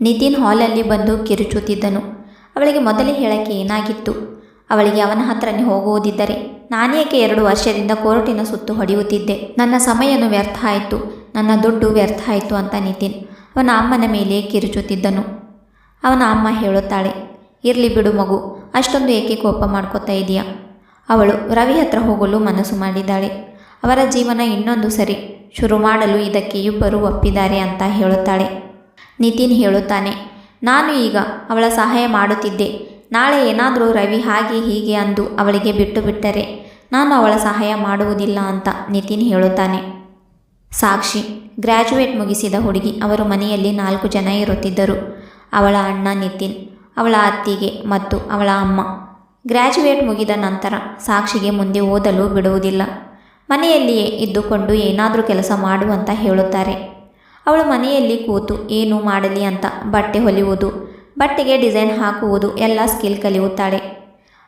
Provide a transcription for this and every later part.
ನಿತಿನ್ ಹಾಲಲ್ಲಿ ಬಂದು ಕಿರುಚುತ್ತಿದ್ದನು. ಅವಳಿಗೆ ಮೊದಲೇ ಹೇಳಕ್ಕೆ ಏನಾಗಿತ್ತು? ಅವಳಿಗೆ ಅವನ ಹತ್ರನೇ ಹೋಗುವುದಿದ್ದರೆ ನಾನೇಕೆ ಎರಡು ವರ್ಷದಿಂದ ಕೋರ್ಟಿನ ಸುತ್ತು ಹೊಡೆಯುತ್ತಿದ್ದೆ? ನನ್ನ ಸಮಯನು ವ್ಯರ್ಥ ಆಯಿತು ನನ್ನ ದುಡ್ಡು ವ್ಯರ್ಥ ಆಯಿತು ಅಂತ ನಿತಿನ್ ಅವನ ಅಮ್ಮನ ಮೇಲೆ ಕಿರುಚುತ್ತಿದ್ದನು. ಅವನ ಅಮ್ಮ ಹೇಳುತ್ತಾಳೆ, ಇರಲಿ ಬಿಡು ಮಗು, ಅಷ್ಟೊಂದು ಏಕೆ ಕೋಪ ಮಾಡ್ಕೋತಾ ಇದೆಯಾ? ಅವಳು ರವಿ ಹತ್ರ ಹೋಗಲು ಮನಸ್ಸು ಮಾಡಿದ್ದಾಳೆ. ಅವರ ಜೀವನ ಇನ್ನೊಂದು ಸರಿ, ಶುರು ಮಾಡಲು ಇದಕ್ಕೆ ಇಬ್ಬರು ಒಪ್ಪಿದ್ದಾರೆ ಅಂತ ಹೇಳುತ್ತಾಳೆ. ನಿತಿನ್ ಹೇಳುತ್ತಾನೆ. ನಾನು ಈಗ ಅವಳ ಸಹಾಯ ಮಾಡುತ್ತಿದ್ದೆ. ನಾಳೆ ಏನಾದರೂ ರವಿ ಹಾಗೆ ಹೀಗೆ ಅಂದು ಅವಳಿಗೆ ಬಿಟ್ಟು ಬಿಟ್ಟರೆ ನಾನು ಅವಳ ಸಹಾಯ ಮಾಡುವುದಿಲ್ಲ ಅಂತ ನಿತಿನ್ ಹೇಳುತ್ತಾನೆ. ಸಾಕ್ಷಿ, ಗ್ರ್ಯಾಜುಯೇಟ್ ಮುಗಿಸಿದ ಹುಡುಗಿ ಅವರು ಮನೆಯಲ್ಲಿ ನಾಲ್ಕು ಜನ ಇರುತ್ತಿದ್ದರು. ಅವಳ ಅಣ್ಣ ನಿತಿನ್, ಅವಳ ಅತ್ತಿಗೆ ಮತ್ತು ಅವಳ ಅಮ್ಮ. ಗ್ರ್ಯಾಜುಯೇಟ್ ಮುಗಿದ ನಂತರ ಸಾಕ್ಷಿಗೆ ಮುಂದೆ ಓದಲು ಬಿಡುವುದಿಲ್ಲ. ಮನೆಯಲ್ಲಿಯೇ ಇದ್ದುಕೊಂಡು ಏನಾದರೂ ಕೆಲಸ ಮಾಡು ಅಂತ ಹೇಳುತ್ತಾರೆ. ಅವಳು ಮನೆಯಲ್ಲಿ ಕೂತು, ಏನು ಮಾಡಲಿ ಅಂತ ಬಟ್ಟೆ ಹೊಲಿಯುವುದು, ಬಟ್ಟೆಗೆ ಡಿಸೈನ್ ಹಾಕುವುದು ಎಲ್ಲ ಸ್ಕಿಲ್ ಕಲಿಯುತ್ತಾಳೆ.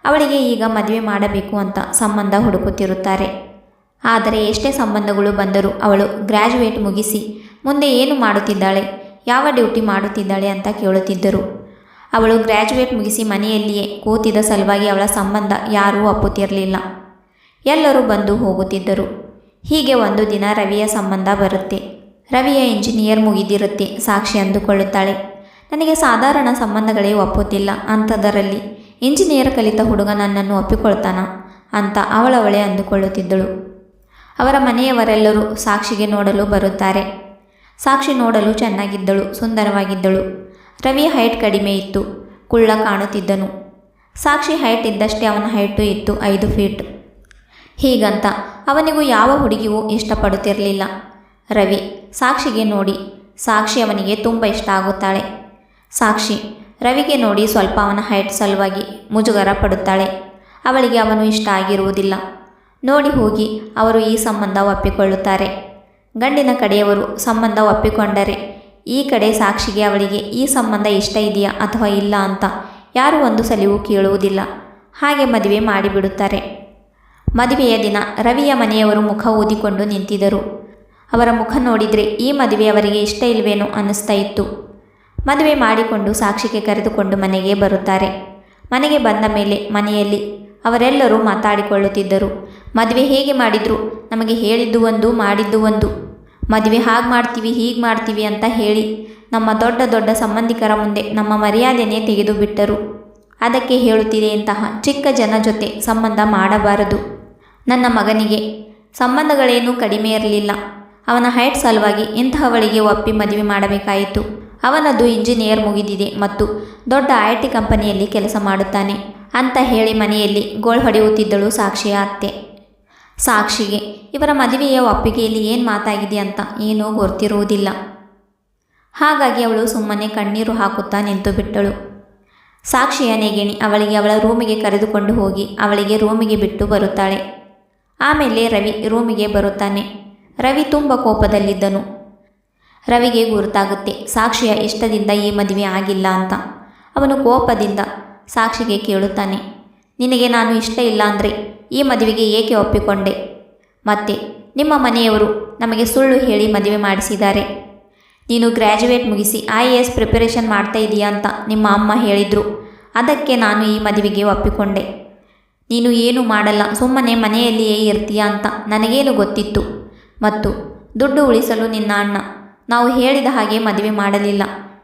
ಅವಳಿಗೆ ಈಗ ಮದುವೆ ಮಾಡಬೇಕು ಅಂತ ಸಂಬಂಧ ಹುಡುಕುತ್ತಿರುತ್ತಾರೆ. ಆದರೆ ಎಷ್ಟೇ ಸಂಬಂಧಗಳು ಬಂದರೂ ಅವಳು ಗ್ರ್ಯಾಜುಯೇಟ್ ಮುಗಿಸಿ ಮುಂದೆ ಏನು ಮಾಡುತ್ತಿದ್ದಾಳೆ, ಯಾವ ಡ್ಯೂಟಿ ಮಾಡುತ್ತಿದ್ದಾಳೆ ಅಂತ ಕೇಳುತ್ತಿದ್ದರು. ಅವಳು ಗ್ರ್ಯಾಜುಯೇಟ್ ಮುಗಿಸಿ ಮನೆಯಲ್ಲಿಯೇ ಕೂತಿದ್ದ ಸಲುವಾಗಿ ಅವಳ ಸಂಬಂಧ ಯಾರೂ ಒಪ್ಪುತ್ತಿರಲಿಲ್ಲ. ಎಲ್ಲರೂ ಬಂದು ಹೋಗುತ್ತಿದ್ದರು. ಹೀಗೆ ಒಂದು ದಿನ ರವಿಯ ಸಂಬಂಧ ಬರುತ್ತೆ. ರವಿಯ ಇಂಜಿನಿಯರ್ ಮುಗಿದಿರುತ್ತೆ, ಸಾಕ್ಷಿ ಅಂದುಕೊಳ್ಳುತ್ತಾಳೆ. ನನಗೆ ಸಾಧಾರಣ ಸಂಬಂಧಗಳೇ ಒಪ್ಪುತ್ತಿಲ್ಲ ಅಂಥದ್ದರಲ್ಲಿ ಇಂಜಿನಿಯರ್ ಕಲಿತ ಹುಡುಗ ನನ್ನನ್ನು ಒಪ್ಪಿಕೊಳ್ತಾನ ಅಂತ ಅವಳವಳೆ ಅಂದುಕೊಳ್ಳುತ್ತಿದ್ದಳು. ಅವರ ಮನೆಯವರೆಲ್ಲರೂ ಸಾಕ್ಷಿಗೆ ನೋಡಲು ಬರುತ್ತಾರೆ. ಸಾಕ್ಷಿ ನೋಡಲು ಚೆನ್ನಾಗಿದ್ದಳು, ಸುಂದರವಾಗಿದ್ದಳು. ರವಿ ಹೈಟ್ ಕಡಿಮೆ ಇತ್ತು, ಕುಳ್ಳ ಕಾಣುತ್ತಿದ್ದನು. ಸಾಕ್ಷಿ ಹೈಟ್ ಇದ್ದಷ್ಟೇ ಅವನ ಹೈಟು ಇತ್ತು, ಐದು ಫೀಟ್. ಹೀಗಂತ ಅವನಿಗೂ ಯಾವ ಹುಡುಗಿಯೂ ಇಷ್ಟಪಡುತ್ತಿರಲಿಲ್ಲ. ರವಿ ಸಾಕ್ಷಿಗೆ ನೋಡಿ. ಸಾಕ್ಷಿ ಅವನಿಗೆ ತುಂಬ ಇಷ್ಟ ಆಗುತ್ತಾಳೆ. ಸಾಕ್ಷಿ, ರವಿಗೆ ನೋಡಿ ಸ್ವಲ್ಪ ಅವನ ಹೈಟ್ ಸಲುವಾಗಿ ಮುಜುಗರ ಪಡುತ್ತಾಳೆ. ಅವಳಿಗೆ ಅವನು ಇಷ್ಟ ಆಗಿರುವುದಿಲ್ಲ. ನೋಡಿ ಹೋಗಿ, ಅವರು ಈ ಸಂಬಂಧ ಒಪ್ಪಿಕೊಳ್ಳುತ್ತಾರೆ. ಗಂಡಿನ ಕಡೆಯವರು ಸಂಬಂಧ ಒಪ್ಪಿಕೊಂಡರೆ, ಈ ಕಡೆ ಸಾಕ್ಷಿಗೆ ಅವಳಿಗೆ ಈ ಸಂಬಂಧ ಇಷ್ಟ ಇದೆಯಾ ಅಥವಾ ಇಲ್ಲ ಅಂತ ಯಾರೂ ಒಂದು ಸಲಿವು ಕೇಳುವುದಿಲ್ಲ. ಹಾಗೆ ಮದುವೆ ಮಾಡಿಬಿಡುತ್ತಾರೆ. ಮದುವೆಯ ದಿನ ರವಿಯ ಮನೆಯವರು ಮುಖ ಊದಿಕೊಂಡು ನಿಂತಿದ್ದರು. ಅವರ ಮುಖ ನೋಡಿದರೆ, ಈ ಮದುವೆ ಅವರಿಗೆ ಇಷ್ಟ ಇಲ್ವೇನೋ ಅನ್ನಿಸ್ತಾ ಇತ್ತು. ಮದುವೆ ಮಾಡಿಕೊಂಡು ಸಾಕ್ಷಿಗೆ ಕರೆದುಕೊಂಡು ಮನೆಗೆ ಬರುತ್ತಾರೆ. ಮನೆಗೆ ಬಂದ ಮೇಲೆ ಮನೆಯಲ್ಲಿ ಅವರೆಲ್ಲರೂ ಮಾತಾಡಿಕೊಳ್ಳುತ್ತಿದ್ದರು. ಮದುವೆ ಹೇಗೆ ಮಾಡಿದ್ರು? ನಮಗೆ ಹೇಳಿದ್ದು ಒಂದು, ಮಾಡಿದ್ದು ಒಂದು. ಮದುವೆ ಹಾಗೆ ಮಾಡ್ತೀವಿ, ಹೀಗೆ ಮಾಡ್ತೀವಿ ಅಂತ ಹೇಳಿ ನಮ್ಮ ದೊಡ್ಡ ದೊಡ್ಡ ಸಂಬಂಧಿಕರ ಮುಂದೆ ನಮ್ಮ ಮರ್ಯಾದೆನೇ ತೆಗೆದು ಬಿಟ್ಟರು. ಅದಕ್ಕೆ ಹೇಳುತ್ತಿದೆ ಇಂತಹ ಚಿಕ್ಕ ಜನ ಜೊತೆ ಸಂಬಂಧ ಮಾಡಬಾರದು. ನನ್ನ ಮಗನಿಗೆ ಸಂಬಂಧಗಳೇನೂ ಕಡಿಮೆ ಇರಲಿಲ್ಲ. ಅವನ ಹೈಟ್ ಸಲುವಾಗಿ ಇಂತಹವಳಿಗೆ ಒಪ್ಪಿ ಮದುವೆ ಮಾಡಬೇಕಾಯಿತು. ಅವನದು ಇಂಜಿನಿಯರ್ ಮುಗಿದಿದೆ ಮತ್ತು ದೊಡ್ಡ ಐ ಟಿ ಕಂಪನಿಯಲ್ಲಿ ಕೆಲಸ ಮಾಡುತ್ತಾನೆ ಅಂತ ಹೇಳಿ ಮನೆಯಲ್ಲಿ ಗೋಳ್ ಹೊಡೆಯುತ್ತಿದ್ದಳು ಸಾಕ್ಷಿಯ ಅತ್ತೆ. ಸಾಕ್ಷಿಗೆ, ಇವರ ಮದುವೆಯ ಒಪ್ಪಿಗೆಯಲ್ಲಿ ಏನು ಮಾತಾಗಿದೆ ಅಂತ ಏನೂ ಗೊತ್ತಿರುವುದಿಲ್ಲ. ಹಾಗಾಗಿ ಅವಳು ಸುಮ್ಮನೆ ಕಣ್ಣೀರು ಹಾಕುತ್ತಾ ನಿಂತು ಬಿಟ್ಟಳು. ಸಾಕ್ಷಿಯ ನೆಗಿಣಿ ಅವಳಿಗೆ ಅವಳ ರೂಮಿಗೆ ಕರೆದುಕೊಂಡು ಹೋಗಿ ಅವಳಿಗೆ ರೂಮಿಗೆ ಬಿಟ್ಟು ಬರುತ್ತಾಳೆ. ಆಮೇಲೆ ರವಿ ರೂಮಿಗೆ ಬರುತ್ತಾನೆ. ರವಿ ತುಂಬ ಕೋಪದಲ್ಲಿದ್ದನು. ರವಿಗೆ ಗುರುತಾಗುತ್ತೆ, ಸಾಕ್ಷಿಯ ಇಷ್ಟದಿಂದ ಈ ಮದುವೆ ಆಗಿಲ್ಲ ಅಂತ. ಅವನು ಕೋಪದಿಂದ ಸಾಕ್ಷಿಗೆ ಕೇಳುತ್ತಾನೆ, ನಿನಗೆ ನಾನು ಇಷ್ಟ ಇಲ್ಲ ಅಂದರೆ ಈ ಮದುವೆಗೆ ಏಕೆ ಒಪ್ಪಿಕೊಂಡೆ? ಮತ್ತೆ, ನಿಮ್ಮ ಮನೆಯವರು ನಮಗೆ ಸುಳ್ಳು ಹೇಳಿ ಮದುವೆ ಮಾಡಿಸಿದ್ದಾರೆ. ನೀನು ಗ್ರ್ಯಾಜುಯೇಟ್ ಮುಗಿಸಿ ಐ ಎ ಎಸ್ ಪ್ರಿಪರೇಷನ್ ಮಾಡ್ತಾ ಇದೀಯಾ ಅಂತ ನಿಮ್ಮ ಅಮ್ಮ ಹೇಳಿದರು. ಅದಕ್ಕೆ ನಾನು ಈ ಮದುವೆಗೆ ಒಪ್ಪಿಕೊಂಡೆ. ನೀನು ಏನು ಮಾಡಲ್ಲ, ಸುಮ್ಮನೆ ಮನೆಯಲ್ಲಿಯೇ ಇರ್ತೀಯಾ ಅಂತ ನನಗೇನು ಗೊತ್ತಿತ್ತು. ಮತ್ತು ದುಡ್ಡು ಉಳಿಸಲು ನಿನ್ನ ಅಣ್ಣ. ನಾವು ಹೇಳಿದ ಹಾಗೆ ಮದುವೆ ಮಾಡಲಿಲ್ಲ.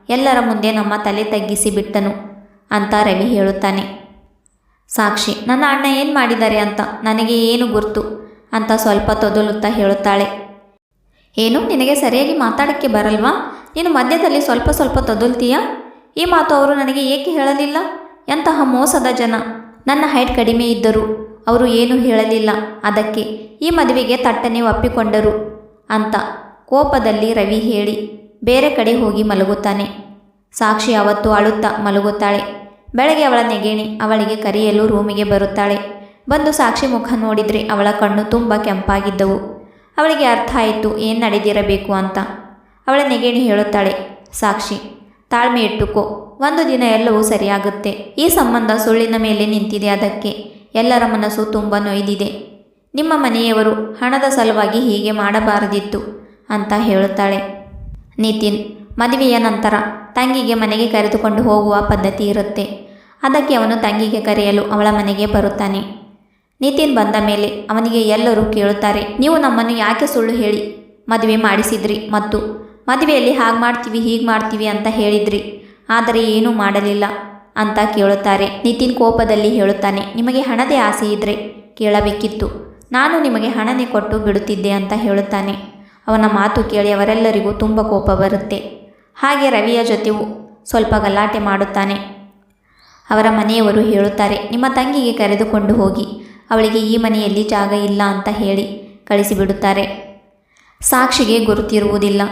ಎಲ್ಲರ ಮುಂದೆ ನಮ್ಮ ತಲೆ ತಗ್ಗಿಸಿ ಬಿಟ್ಟನು ಅಂತ ರವಿ ಹೇಳುತ್ತಾನೆ. ಸಾಕ್ಷಿ, ನನ್ನ ಅಣ್ಣ ಏನು ಮಾಡಿದ್ದಾರೆ ಅಂತ ನನಗೆ ಏನು ಗುರ್ತು ಅಂತ ಸ್ವಲ್ಪ ತೊದಲುತ್ತಾ ಹೇಳುತ್ತಾಳೆ. ಏನು, ನಿನಗೆ ಸರಿಯಾಗಿ ಮಾತಾಡೋಕ್ಕೆ ಬರಲ್ವಾ? ನೀನು ಮಧ್ಯದಲ್ಲಿ ಸ್ವಲ್ಪ ಸ್ವಲ್ಪ ತೊದಲ್ತೀಯಾ? ಈ ಮಾತು ಅವರು ನನಗೆ ಏಕೆ ಹೇಳಲಿಲ್ಲ? ಎಂತಹ ಮೋಸದ ಜನ. ನನ್ನ ಹೈಟ್ ಕಡಿಮೆ ಇದ್ದರು. ಅವರು ಏನೂ ಹೇಳಲಿಲ್ಲ. ಅದಕ್ಕೆ ಈ ಮದುವೆಗೆ ತಟ್ಟನೆ ಒಪ್ಪಿಕೊಂಡರು ಅಂತ ಕೋಪದಲ್ಲಿ ರವಿ ಹೇಳಿ, ಬೇರೆ ಕಡೆ ಹೋಗಿ ಮಲಗುತ್ತಾನೆ. ಸಾಕ್ಷಿ ಅವತ್ತು ಅಳುತ್ತಾ ಮಲಗುತ್ತಾಳೆ. ಬೆಳಗ್ಗೆ ಅವಳ ನೆಗೇಣಿ ಅವಳಿಗೆ ಕರೆಯಲು ರೂಮಿಗೆ ಬರುತ್ತಾಳೆ. ಬಂದು ಸಾಕ್ಷಿ ಮುಖ ನೋಡಿದರೆ ಅವಳ ಕಣ್ಣು ತುಂಬ ಕೆಂಪಾಗಿದ್ದವು. ಅವಳಿಗೆ ಅರ್ಥ ಆಯಿತು, ಏನು ನಡೆದಿರಬೇಕು ಅಂತ. ಅವಳ ನೆಗೇಣಿ ಹೇಳುತ್ತಾಳೆ, ಸಾಕ್ಷಿ, ತಾಳ್ಮೆ ಇಟ್ಟುಕೋ. ಒಂದು ದಿನ ಎಲ್ಲವೂ ಸರಿಯಾಗುತ್ತೆ. ಈ ಸಂಬಂಧ ಸುಳ್ಳಿನ ಮೇಲೆ ನಿಂತಿದೆ ಅದಕ್ಕೆ. ಎಲ್ಲರ ಮನಸ್ಸು ತುಂಬ ನೊಯ್ದಿದೆ. ನಿಮ್ಮ ಮನೆಯವರು ಹಣದ ಸಲುವಾಗಿ ಹೀಗೆ ಮಾಡಬಾರದಿತ್ತು ಅಂತ ಹೇಳುತ್ತಾಳೆ. ನಿತಿನ್, ಮದುವೆಯ ನಂತರ ತಂಗಿಗೆ ಮನೆಗೆ ಕರೆದುಕೊಂಡು ಹೋಗುವ ಪದ್ಧತಿ ಇರುತ್ತೆ. ಅದಕ್ಕೆ ಅವನು ತಂಗಿಗೆ ಕರೆಯಲು ಅವಳ ಮನೆಗೆ ಬರುತ್ತಾನೆ. ನಿತಿನ್ ಬಂದ ಮೇಲೆ ಅವನಿಗೆ ಎಲ್ಲರೂ ಕೇಳುತ್ತಾರೆ, ನೀವು ನಮ್ಮನ್ನು ಯಾಕೆ ಸುಳ್ಳು ಹೇಳಿ? ಮದುವೆ ಮಾಡಿಸಿದ್ರಿ ಮತ್ತು ಮದುವೆಯಲ್ಲಿ ಹಾಗೆ ಮಾಡ್ತೀವಿ, ಹೀಗೆ ಮಾಡ್ತೀವಿ ಅಂತ ಹೇಳಿದ್ರಿ. ಆದರೆ ಏನೂ ಮಾಡಲಿಲ್ಲ. ಅಂತ ಕೇಳುತ್ತಾರೆ. ನಿತಿನ್ ಕೋಪದಲ್ಲಿ ಹೇಳುತ್ತಾನೆ, ನಿಮಗೆ ಹಣದೇ ಆಸೆ ಇದ್ದರೆ ಕೇಳಬೇಕಿತ್ತು. ನಾನು ನಿಮಗೆ ಹಣನೇ ಕೊಟ್ಟು ಬಿಡುತ್ತಿದ್ದೆ ಅಂತ ಹೇಳುತ್ತಾನೆ. ಅವನ ಮಾತು ಕೇಳಿ ಅವರೆಲ್ಲರಿಗೂ ತುಂಬ ಕೋಪ ಬರುತ್ತೆ. ಹಾಗೆ ರವಿಯ ಜೊತೆಯೂ ಸ್ವಲ್ಪ ಗಲಾಟೆ ಮಾಡುತ್ತಾನೆ. ಅವರ ಮನೆಯವರು ಹೇಳುತ್ತಾರೆ, ನಿಮ್ಮ ತಂಗಿಗೆ ಕರೆದುಕೊಂಡು ಹೋಗಿ, ಅವಳಿಗೆ ಈ ಮನೆಯಲ್ಲಿ ಜಾಗ ಇಲ್ಲ ಅಂತ ಹೇಳಿ ಕಳಿಸಿಬಿಡುತ್ತಾರೆ. ಸಾಕ್ಷಿಗೆ ಗುರುತಿರುವುದಿಲ್ಲ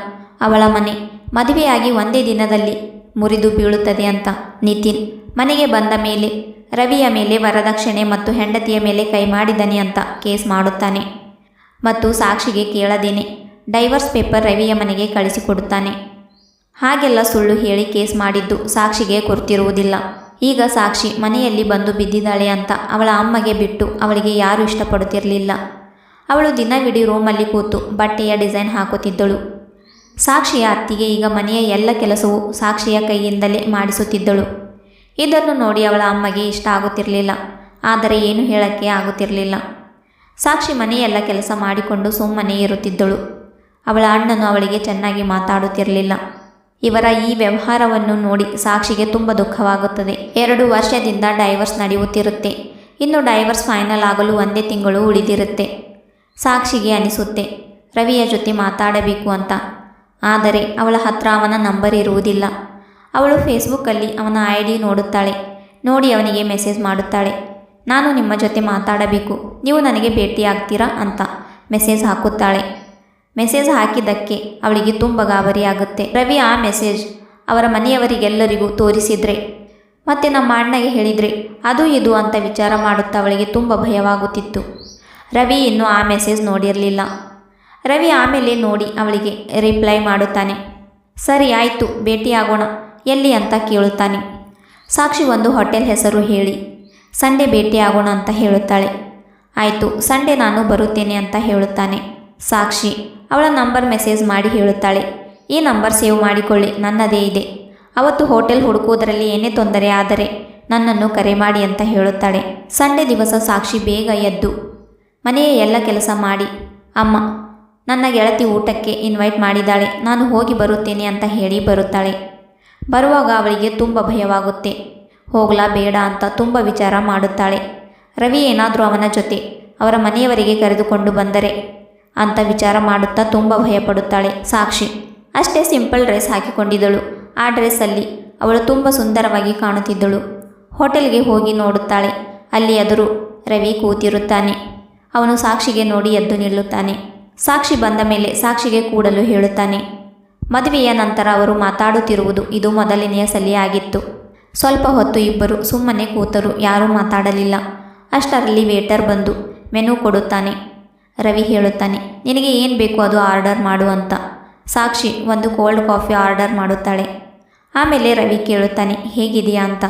ಅವಳ ಮನೆ. ಮದುವೆಯಾಗಿ ಒಂದೇ ದಿನದಲ್ಲಿ ಮುರಿದು ಬೀಳುತ್ತದೆ ಅಂತ. ನಿತಿನ್, ಮನೆಗೆ ಬಂದ ಮೇಲೆ, ರವಿಯ ಮೇಲೆ ವರದಕ್ಷಿಣೆ ಮತ್ತು ಹೆಂಡತಿಯ ಮೇಲೆ ಕೈ ಮಾಡಿದನೆ ಅಂತ ಕೇಸ್ ಮಾಡುತ್ತಾನೆ. ಮತ್ತು ಸಾಕ್ಷಿಗೆ ಕೇಳದೇನೆ, ಡೈವರ್ಸ್ ಪೇಪರ್ ರವಿಯ ಮನೆಗೆ ಕಳಿಸಿಕೊಡುತ್ತಾನೆ. ಹಾಗೆಲ್ಲ ಸುಳ್ಳು ಹೇಳಿ ಕೇಸ್ ಮಾಡಿದ್ದು ಸಾಕ್ಷಿಗೆ ಗುರ್ತಿರುವುದಿಲ್ಲ ಈಗ ಸಾಕ್ಷಿ ಮನೆಯಲ್ಲಿ ಬಂದು ಬಿದ್ದಿದ್ದಾಳೆ ಅಂತ ಅವಳ ಅಮ್ಮಗೆ ಬಿಟ್ಟು ಅವಳಿಗೆ ಯಾರೂ ಇಷ್ಟಪಡುತ್ತಿರಲಿಲ್ಲ. ಅವಳು ದಿನವಿಡೀ ರೂಮಲ್ಲಿ ಕೂತು ಬಟ್ಟೆಯ ಡಿಸೈನ್ ಹಾಕುತ್ತಿದ್ದಳು. ಸಾಕ್ಷಿಯ ಅತ್ತಿಗೆ ಈಗ ಮನೆಯ ಎಲ್ಲ ಕೆಲಸವೂ ಸಾಕ್ಷಿಯ ಕೈಯಿಂದಲೇ ಮಾಡಿಸುತ್ತಿದ್ದಳು. ಇದನ್ನು ನೋಡಿ ಅವಳ ಅಮ್ಮಗೆ ಇಷ್ಟ ಆಗುತ್ತಿರಲಿಲ್ಲ. ಆದರೆ ಏನು ಹೇಳಕ್ಕೆ ಆಗುತ್ತಿರಲಿಲ್ಲ. ಸಾಕ್ಷಿ ಮನೆಯೆಲ್ಲ ಕೆಲಸ ಮಾಡಿಕೊಂಡು ಸುಮ್ಮನೆ ಇರುತ್ತಿದ್ದಳು. ಅವಳ ಅಣ್ಣನು ಅವಳಿಗೆ ಚೆನ್ನಾಗಿ ಮಾತಾಡುತ್ತಿರಲಿಲ್ಲ. ಇವರ ಈ ವ್ಯವಹಾರವನ್ನು ನೋಡಿ ಸಾಕ್ಷಿಗೆ ತುಂಬ ದುಃಖವಾಗುತ್ತದೆ. ಎರಡು ವರ್ಷದಿಂದ ಡೈವರ್ಸ್ ನಡೆಯುತ್ತಿರುತ್ತೆ. ಇನ್ನು ಡೈವರ್ಸ್ ಫೈನಲ್ ಆಗಲು ಒಂದೇ ತಿಂಗಳು ಉಳಿದಿರುತ್ತೆ. ಸಾಕ್ಷಿಗೆ ಅನಿಸುತ್ತೆ, ರವಿಯ ಜೊತೆ ಮಾತಾಡಬೇಕು ಅಂತ. ಆದರೆ ಅವಳ ಹತ್ರ ಅವನ ನಂಬರ್ ಇರುವುದಿಲ್ಲ. ಅವಳು ಫೇಸ್ಬುಕ್ಕಲ್ಲಿ ಅವನ ಐ ಡಿ ನೋಡುತ್ತಾಳೆ. ನೋಡಿ ಅವನಿಗೆ ಮೆಸೇಜ್ ಮಾಡುತ್ತಾಳೆ. ನಾನು ನಿಮ್ಮ ಜೊತೆ ಮಾತಾಡಬೇಕು. ನೀವು ನನಗೆ ಭೇಟಿಯಾಗ್ತೀರಾ ಅಂತ ಮೆಸೇಜ್ ಹಾಕುತ್ತಾಳೆ. ಮೆಸೇಜ್ ಹಾಕಿದ್ದಕ್ಕೆ ಅವಳಿಗೆ ತುಂಬ ಗಾಬರಿಯಾಗುತ್ತೆ. ರವಿ ಆ ಮೆಸೇಜ್ ಅವರ ಮನೆಯವರಿಗೆಲ್ಲರಿಗೂ ತೋರಿಸಿದ್ರೆ, ಮತ್ತೆ ನಮ್ಮ ಅಣ್ಣಗೆ ಹೇಳಿದರೆ, ಅದು ಇದು ಅಂತ ವಿಚಾರ ಮಾಡುತ್ತಾ ಅವಳಿಗೆ ತುಂಬ ಭಯವಾಗುತ್ತಿತ್ತು. ರವಿ ಇನ್ನೂ ಆ ಮೆಸೇಜ್ ನೋಡಿರಲಿಲ್ಲ. ರವಿ ಆಮೇಲೆ ನೋಡಿ ಅವಳಿಗೆ ರಿಪ್ಲೈ ಮಾಡುತ್ತಾನೆ. ಸರಿ ಆಯಿತು, ಭೇಟಿಯಾಗೋಣ, ಎಲ್ಲಿ ಅಂತ ಕೇಳುತ್ತಾನೆ. ಸಾಕ್ಷಿ ಒಂದು ಹೋಟೆಲ್ ಹೆಸರು ಹೇಳಿ, ಸಂಡೇ ಭೇಟಿಯಾಗೋಣ ಅಂತ ಹೇಳುತ್ತಾಳೆ. ಆಯಿತು, ಸಂಡೇ ನಾನು ಬರುತ್ತೇನೆ ಅಂತ ಹೇಳುತ್ತಾನೆ. ಸಾಕ್ಷಿ, ಅವಳ ನಂಬರ್ ಮೆಸೇಜ್ ಮಾಡಿ ಹೇಳುತ್ತಾಳೆ. ಈ ನಂಬರ್ ಸೇವ್ ಮಾಡಿಕೊಳ್ಳಿ, ನನ್ನದೇ ಇದೆ. ಅವತ್ತು ಹೋಟೆಲ್ ಹುಡುಕುವುದರಲ್ಲಿ ಏನೇ ತೊಂದರೆ ಆದರೆ ನನ್ನನ್ನು ಕರೆ ಮಾಡಿ ಅಂತ ಹೇಳುತ್ತಾಳೆ. ಸಂಡೇ ದಿವಸ ಸಾಕ್ಷಿ ಬೇಗ ಎದ್ದು, ಮನೆಯ ಎಲ್ಲ ಕೆಲಸ ಮಾಡಿ, ಅಮ್ಮ ನನ್ನ ಗೆಳತಿ ಊಟಕ್ಕೆ ಇನ್ವೈಟ್ ಮಾಡಿದ್ದಾಳೆ. ನಾನು ಹೋಗಿ ಬರುತ್ತೇನೆ ಅಂತ ಹೇಳಿ ಬರುತ್ತಾಳೆ. ಬರುವಾಗ ಅವಳಿಗೆ ತುಂಬ ಭಯವಾಗುತ್ತೆ. ಹೋಗ್ಲಾ ಬೇಡ ಅಂತ ತುಂಬ ವಿಚಾರ ಮಾಡುತ್ತಾಳೆ. ರವಿ ಏನಾದರೂ ಅವನ ಜೊತೆ ಅವರ ಮನೆಯವರಿಗೆ ಕರೆದುಕೊಂಡು ಬಂದರೆ ಅಂತ ವಿಚಾರ ಮಾಡುತ್ತಾ ತುಂಬ ಭಯಪಡುತ್ತಾಳೆ. ಸಾಕ್ಷಿ. ಅಷ್ಟೇ ಸಿಂಪಲ್ ಡ್ರೆಸ್ ಹಾಕಿಕೊಂಡಿದ್ದಳು. ಆ ಡ್ರೆಸ್ಸಲ್ಲಿ ಅವಳು ತುಂಬ ಸುಂದರವಾಗಿ ಕಾಣುತ್ತಿದ್ದಳು. ಹೋಟೆಲ್ಗೆ ಹೋಗಿ ನೋಡುತ್ತಾಳೆ. ಅಲ್ಲಿ ಎದುರು ರವಿ ಕೂತಿರುತ್ತಾನೆ. ಅವನು ಸಾಕ್ಷಿಗೆ ನೋಡಿ ಎದ್ದು ನಿಲ್ಲುತ್ತಾನೆ. ಸಾಕ್ಷಿ ಬಂದ ಮೇಲೆ ಸಾಕ್ಷಿಗೆ ಕೂಡಲು ಹೇಳುತ್ತಾನೆ. ಮದುವೆಯ ನಂತರ ಅವರು ಮಾತಾಡುತ್ತಿರುವುದು ಇದು ಮೊದಲನೆಯ ಸಲಿಯಾಗಿತ್ತು. ಸ್ವಲ್ಪ ಹೊತ್ತು ಇಬ್ಬರು ಸುಮ್ಮನೆ ಕೂತರು, ಯಾರೂ ಮಾತಾಡಲಿಲ್ಲ. ಅಷ್ಟರಲ್ಲಿ ವೇಟರ್ ಬಂದು ಮೆನು ಕೊಡುತ್ತಾನೆ. ರವಿ ಹೇಳುತ್ತಾನೆ, ನಿನಗೆ ಏನು ಬೇಕು ಅದು ಆರ್ಡರ್ ಮಾಡು ಅಂತ. ಸಾಕ್ಷಿ ಒಂದು ಕೋಲ್ಡ್ ಕಾಫಿ ಆರ್ಡರ್ ಮಾಡುತ್ತಾಳೆ. ಆಮೇಲೆ ರವಿ ಕೇಳುತ್ತಾನೆ ಹೇಗಿದೆಯಾ ಅಂತ?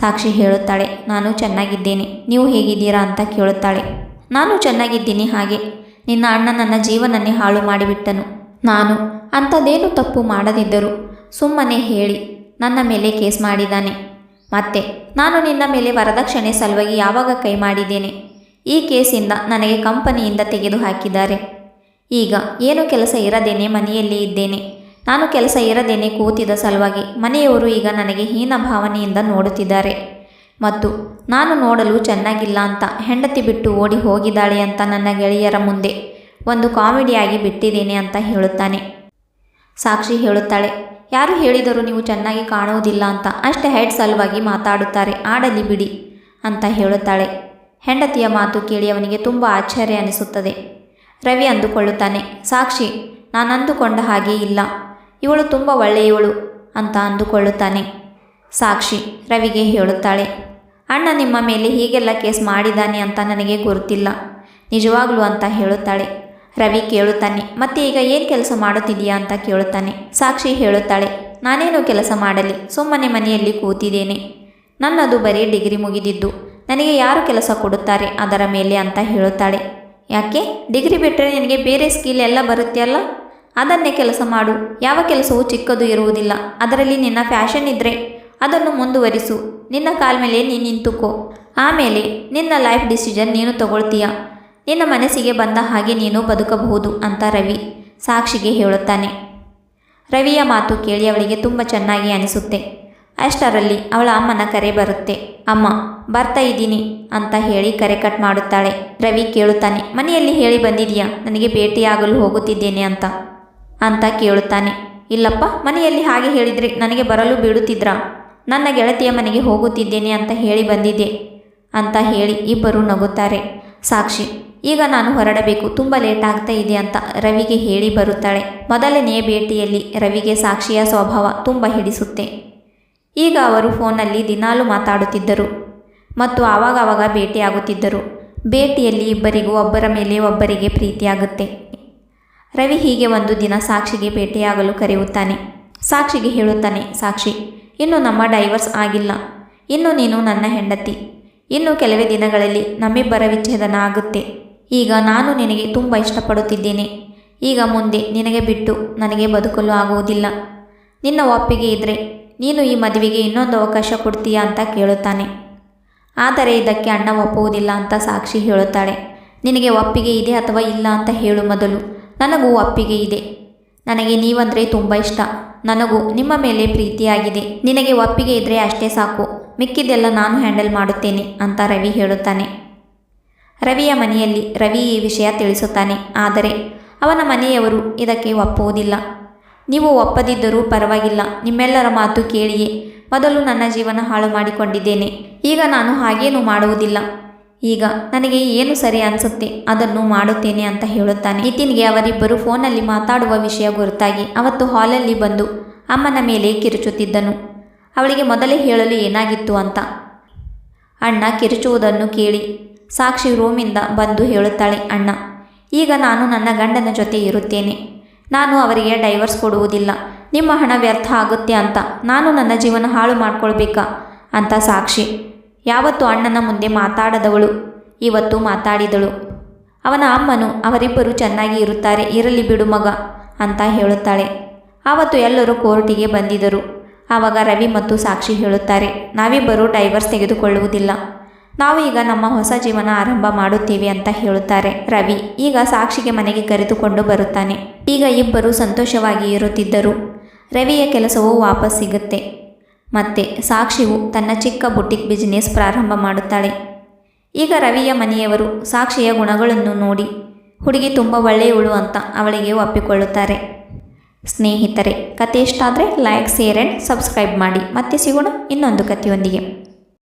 ಸಾಕ್ಷಿ ಹೇಳುತ್ತಾಳೆ, ನಾನು ಚೆನ್ನಾಗಿದ್ದೇನೆ. ನೀವು ಹೇಗಿದ್ದೀರಾ ಅಂತ ಕೇಳುತ್ತಾಳೆ. ನಾನು ಚೆನ್ನಾಗಿದ್ದೀನಿ, ಹಾಗೆ ನಿನ್ನ ಅಣ್ಣ ನನ್ನ ಜೀವನನ್ನೇ ಹಾಳು ಮಾಡಿಬಿಟ್ಟನು. ನಾನು ಅಂಥದ್ದೇನು ತಪ್ಪು ಮಾಡದಿದ್ದರು ಸುಮ್ಮನೆ ಹೇಳಿ, ನನ್ನ ಮೇಲೆ ಕೇಸ್ ಮಾಡಿದ್ದಾನೆ. ಮತ್ತೆ ನಾನು ನಿನ್ನ ಮೇಲೆ ವರದಕ್ಷಿಣೆ ಸಲುವಾಗಿ ಯಾವಾಗ ಕೈ ಮಾಡಿದ್ದೇನೆ? ಈ ಕೇಸಿಂದ ನನಗೆ ಕಂಪನಿಯಿಂದ ತೆಗೆದು ಹಾಕಿದ್ದಾರೆ. ಈಗ ಏನು ಕೆಲಸ ಇರದೇನೆ ಮನೆಯಲ್ಲಿ ಇದ್ದೇನೆ. ನಾನು ಕೆಲಸ ಇರದೇನೆ ಕೂತಿದ ಸಲುವಾಗಿ ಮನೆಯವರು ಈಗ ನನಗೆ ಹೀನ ಭಾವನೆಯಿಂದ ನೋಡುತ್ತಿದ್ದಾರೆ. ಮತ್ತು, ನಾನು ನೋಡಲು ಚೆನ್ನಾಗಿಲ್ಲ ಅಂತ ಹೆಂಡತಿ ಬಿಟ್ಟು ಓಡಿ ಹೋಗಿದ್ದಾಳೆ ಅಂತ ನನ್ನ ಗೆಳೆಯರ ಮುಂದೆ ಒಂದು ಕಾಮಿಡಿಯಾಗಿ ಬಿಟ್ಟಿದ್ದೇನೆ ಅಂತ ಹೇಳುತ್ತಾನೆ. ಸಾಕ್ಷಿ ಹೇಳುತ್ತಾಳೆ, ಯಾರು ಹೇಳಿದರೂ ನೀವು ಚೆನ್ನಾಗಿ ಕಾಣುವುದಿಲ್ಲ ಅಂತ, ಅಷ್ಟೇ ಹೆಡ್ ಸಲುವಾಗಿ ಮಾತಾಡುತ್ತಾರೆ, ಆಡಲಿ ಬಿಡಿ ಅಂತ ಹೇಳುತ್ತಾಳೆ. ಹೆಂಡತಿಯ ಮಾತು ಕೇಳಿ ಅವನಿಗೆ ತುಂಬ ಆಶ್ಚರ್ಯ ಅನಿಸುತ್ತದೆ. ರವಿ ಅಂದುಕೊಳ್ಳುತ್ತಾನೆ, ಸಾಕ್ಷಿ ನಾನು ಅಂದುಕೊಂಡ ಹಾಗೆ ಇಲ್ಲ, ಇವಳು ತುಂಬ ಒಳ್ಳೆಯವಳು ಅಂತ ಅಂದುಕೊಳ್ಳುತ್ತಾನೆ. ಸಾಕ್ಷಿ ರವಿಗೆ ಹೇಳುತ್ತಾಳೆ, ಅಣ್ಣ ನಿಮ್ಮ ಮೇಲೆ ಹೀಗೆಲ್ಲ ಕೇಸ್ ಮಾಡಿದ್ದಾನೆ ಅಂತ ನನಗೆ ಗೊತ್ತಿಲ್ಲ ನಿಜವಾಗ್ಲೂ ಅಂತ ಹೇಳುತ್ತಾಳೆ. ರವಿ ಕೇಳುತ್ತಾನೆ, ಮತ್ತೆ ಈಗ ಏನು ಕೆಲಸ ಮಾಡುತ್ತಿದೆಯಾ ಅಂತ ಕೇಳುತ್ತಾನೆ. ಸಾಕ್ಷಿ ಹೇಳುತ್ತಾಳೆ, ನಾನೇನು ಕೆಲಸ ಮಾಡಲಿ, ಸುಮ್ಮನೆ ಮನೆಯಲ್ಲಿ ಕೂತಿದ್ದೇನೆ. ನನ್ನದು ಬರೀ ಡಿಗ್ರಿ ಮುಗಿದಿದ್ದು. ನನಗೆ ಯಾರು ಕೆಲಸ ಕೊಡುತ್ತಾರೆ ಅದರ ಮೇಲೆ ಅಂತ ಹೇಳುತ್ತಾಳೆ. ಯಾಕೆ? ಡಿಗ್ರಿ ಬಿಟ್ಟರೆ ನಿನಗೆ ಬೇರೆ ಸ್ಕಿಲ್ ಎಲ್ಲ ಬರುತ್ತೆ ಅಲ್ಲ? ಅದನ್ನೇ ಕೆಲಸ ಮಾಡು. ಯಾವ ಕೆಲಸವೂ ಚಿಕ್ಕದು ಇರುವುದಿಲ್ಲ. ಅದರಲ್ಲಿ ನಿನ್ನ ಫ್ಯಾಷನ್ ಇದ್ದರೆ ಅದನ್ನು ಮುಂದುವರಿಸು. ನಿನ್ನ ಕಾಲ ಮೇಲೆ ನೀನು ನಿಂತುಕೋ. ಆಮೇಲೆ ನಿನ್ನ ಲೈಫ್ ಡಿಸಿಷನ್ ನೀನು ತಗೊಳ್ತೀಯ. ನಿನ್ನ ಮನಸ್ಸಿಗೆ ಬಂದ ಹಾಗೆ ನೀನು ಬದುಕಬಹುದು ಅಂತ ರವಿ ಸಾಕ್ಷಿಗೆ ಹೇಳುತ್ತಾನೆ. ರವಿಯ ಮಾತು ಕೇಳಿ ಅವಳಿಗೆ ತುಂಬ ಚೆನ್ನಾಗಿ ಅನಿಸುತ್ತೆ. ಅಷ್ಟರಲ್ಲಿ ಅವಳ ಅಮ್ಮನ ಕರೆ ಬರುತ್ತೆ. ಅಮ್ಮ, ಬರ್ತಾ ಇದ್ದೀನಿ ಅಂತ ಹೇಳಿ ಕರೆ ಕಟ್ ಮಾಡುತ್ತಾಳೆ. ರವಿ ಕೇಳುತ್ತಾನೆ, ಮನೆಯಲ್ಲಿ ಹೇಳಿ ಬಂದಿದೆಯಾ ನನಗೆ ಭೇಟಿಯಾಗಲು ಹೋಗುತ್ತಿದ್ದೇನೆ ಅಂತ. ಅಂತ ಕೇಳುತ್ತಾನೆ. ಇಲ್ಲಪ್ಪ, ಮನೆಯಲ್ಲಿ ಹಾಗೆ ಹೇಳಿದರೆ ನನಗೆ ಬರಲು ಬಿಡುತ್ತಿದ್ರ ನನ್ನ ಗೆಳತಿಯ ಮನೆಗೆ ಹೋಗುತ್ತಿದ್ದೇನೆ ಅಂತ ಹೇಳಿ ಬಂದಿದ್ದೆ ಅಂತ ಹೇಳಿ ಇಬ್ಬರು ನಗುತ್ತಾರೆ. ಸಾಕ್ಷಿ, ಈಗ ನಾನು ಹೊರಡಬೇಕು, ತುಂಬ ಲೇಟ್ ಆಗ್ತಾ ಇದೆ ಅಂತ ರವಿಗೆ ಹೇಳಿ ಬರುತ್ತಾಳೆ. ಮೊದಲನೆಯ ಭೇಟಿಯಲ್ಲಿ ರವಿಗೆ ಸಾಕ್ಷಿಯ ಸ್ವಭಾವ ತುಂಬ ಹಿಡಿಸುತ್ತೆ. ಈಗ ಅವರು ಫೋನಲ್ಲಿ ದಿನಾಲು ಮಾತಾಡುತ್ತಿದ್ದರು ಮತ್ತು ಆವಾಗವಾಗ ಭೇಟಿಯಾಗುತ್ತಿದ್ದರು. ಭೇಟಿಯಲ್ಲಿ ಇಬ್ಬರಿಗೂ ಒಬ್ಬರ ಮೇಲೆ ಒಬ್ಬರಿಗೆ ಪ್ರೀತಿಯಾಗುತ್ತೆ. ರವಿ ಹೀಗೆ ಒಂದು ದಿನ ಸಾಕ್ಷಿಗೆ ಭೇಟಿಯಾಗಲು ಕರೆಯುತ್ತಾನೆ. ಸಾಕ್ಷಿಗೆ ಹೇಳುತ್ತಾನೆ, ಸಾಕ್ಷಿ, ಇನ್ನು ನಮ್ಮ ಡೈವರ್ಸ್ ಆಗಿಲ್ಲ. ಇನ್ನು ನೀನು ನನ್ನ ಹೆಂಡತಿ. ಇನ್ನು ಕೆಲವೇ ದಿನಗಳಲ್ಲಿ ನಮ್ಮಿಬ್ಬರ ವಿಚ್ಛೇದನ ಆಗುತ್ತೆ. ಈಗ ನಾನು ನಿನಗೆ ತುಂಬ ಇಷ್ಟಪಡುತ್ತಿದ್ದೇನೆ. ಈಗ ಮುಂದೆ ನಿನಗೆ ಬಿಟ್ಟು ನನಗೆ ಬದುಕಲು ಆಗುವುದಿಲ್ಲ. ನಿನ್ನ ಒಪ್ಪಿಗೆ ಇದ್ದರೆ ನೀನು ಈ ಮದುವೆಗೆ ಇನ್ನೊಂದು ಅವಕಾಶ ಕೊಡ್ತೀಯಾ ಅಂತ ಕೇಳುತ್ತಾನೆ. ಆದರೆ ಇದಕ್ಕೆ ಅಣ್ಣ ಒಪ್ಪುವುದಿಲ್ಲ ಅಂತ ಸಾಕ್ಷಿ ಹೇಳುತ್ತಾಳೆ. ನಿನಗೆ ಒಪ್ಪಿಗೆ ಇದೆ ಅಥವಾ ಇಲ್ಲ ಅಂತ ಹೇಳು ಮೊದಲು. ನನಗೂ ಒಪ್ಪಿಗೆ ಇದೆ. ನನಗೆ ನೀವಂದರೆ ತುಂಬ ಇಷ್ಟ. ನನಗೂ ನಿಮ್ಮ ಮೇಲೆ ಪ್ರೀತಿಯಾಗಿದೆ. ನಿನಗೆ ಒಪ್ಪಿಗೆ ಇದ್ದರೆ ಅಷ್ಟೇ ಸಾಕು. ಮಿಕ್ಕಿದ್ದೆಲ್ಲ ನಾನು ಹ್ಯಾಂಡಲ್ ಮಾಡುತ್ತೇನೆ ಅಂತ ರವಿ ಹೇಳುತ್ತಾನೆ. ರವಿಯ ಮನೆಯಲ್ಲಿ ರವಿ ಈ ವಿಷಯ ತಿಳಿಸುತ್ತಾನೆ. ಆದರೆ ಅವನ ಮನೆಯವರು ಇದಕ್ಕೆ ಒಪ್ಪುವುದಿಲ್ಲ. ನೀವು ಒಪ್ಪದಿದ್ದರೂ ಪರವಾಗಿಲ್ಲ. ನಿಮ್ಮೆಲ್ಲರ ಮಾತು ಕೇಳಿಯೇ. ಮೊದಲು ನನ್ನ ಜೀವನ ಹಾಳು ಮಾಡಿಕೊಂಡಿದ್ದೇನೆ ಈಗ ನಾನು ಹಾಗೇನೂ ಮಾಡುವುದಿಲ್ಲ. ಈಗ ನನಗೆ ಏನು ಸರಿ ಅನಿಸುತ್ತೆ ಅದನ್ನು ಮಾಡುತ್ತೇನೆ ಅಂತ ಹೇಳುತ್ತಾನೆ. ನಿತಿನ್ಗೆ ಅವರಿಬ್ಬರು ಫೋನಲ್ಲಿ ಮಾತಾಡುವ ವಿಷಯ ಗುರುತಾಗಿ ಅವತ್ತು ಹಾಲಲ್ಲಿ ಬಂದು ಅಮ್ಮನ ಮೇಲೆ ಕಿರುಚುತ್ತಿದ್ದನು. ಅವಳಿಗೆ ಮೊದಲೇ ಹೇಳಲು ಏನಾಗಿತ್ತು ಅಂತ. ಅಣ್ಣ ಕಿರುಚುವುದನ್ನು ಕೇಳಿ ಸಾಕ್ಷಿ ರೂಮಿಂದ ಬಂದು ಹೇಳುತ್ತಾಳೆ, ಅಣ್ಣ, ಈಗ ನಾನು ನನ್ನ ಗಂಡನ ಜೊತೆ ಇರುತ್ತೇನೆ. ನಾನು ಅವರಿಗೆ ಡೈವರ್ಸ್ ಕೊಡುವುದಿಲ್ಲ. ನಿಮ್ಮ ಹಣ ವ್ಯರ್ಥ ಆಗುತ್ತೆ ಅಂತ. ನಾನು ನನ್ನ ಜೀವನ ಹಾಳು ಮಾಡ್ಕೊಳ್ಬೇಕಾ? ಅಂತ ಸಾಕ್ಷಿ. ಯಾವತ್ತು ಅಣ್ಣನ ಮುಂದೆ ಮಾತಾಡದವಳು. ಇವತ್ತು ಮಾತಾಡಿದಳು. ಅವನ ಅಮ್ಮನು ಅವರಿಬ್ಬರು ಚೆನ್ನಾಗಿ ಇರುತ್ತಾರೆ, ಇರಲಿ ಬಿಡು ಮಗ ಅಂತ ಹೇಳುತ್ತಾಳೆ. ಆವತ್ತು ಎಲ್ಲರೂ ಕೋರ್ಟಿಗೆ ಬಂದಿದ್ದರು. ಆವಾಗ ರವಿ ಮತ್ತು ಸಾಕ್ಷಿ ಹೇಳುತ್ತಾರೆ, ನಾವಿಬ್ಬರು ಡೈವರ್ಸ್ ತೆಗೆದುಕೊಳ್ಳುವುದಿಲ್ಲ. ನಾವು ಈಗ ನಮ್ಮ ಹೊಸ ಜೀವನ ಆರಂಭ ಮಾಡುತ್ತೇವೆ ಅಂತ ಹೇಳುತ್ತಾರೆ ರವಿ. ಈಗ ಸಾಕ್ಷಿಗೆ ಮನೆಗೆ ಕರೆದುಕೊಂಡು ಬರುತ್ತಾನೆ. ಈಗ ಇಬ್ಬರು ಸಂತೋಷವಾಗಿ ಇರುತ್ತಿದ್ದರು. ರವಿಯ ಕೆಲಸವು ವಾಪಸ್ ಸಿಗುತ್ತೆ. ಮತ್ತೆ ಸಾಕ್ಷಿಯು ತನ್ನ ಚಿಕ್ಕ ಬುಟಿಕ್ ಬಿಸಿನೆಸ್ ಪ್ರಾರಂಭ ಮಾಡುತ್ತಾಳೆ. ಈಗ ರವಿಯ ಮನೆಯವರು ಸಾಕ್ಷಿಯ ಗುಣಗಳನ್ನು ನೋಡಿ ಹುಡುಗಿ ತುಂಬ ಒಳ್ಳೆಯವಳು ಅಂತ ಅವಳಿಗೆ ಒಪ್ಪಿಕೊಳ್ಳುತ್ತಾರೆ. ಸ್ನೇಹಿತರೆ ಕತೆ ಇಷ್ಟ ಆದರೆ ಲೈಕ್ ಶೇರ್ ಆ್ಯಂಡ್ ಸಬ್ಸ್ಕ್ರೈಬ್ ಮಾಡಿ. ಮತ್ತೆ ಸಿಗೋಣ ಇನ್ನೊಂದು ಕಥೆಯೊಂದಿಗೆ.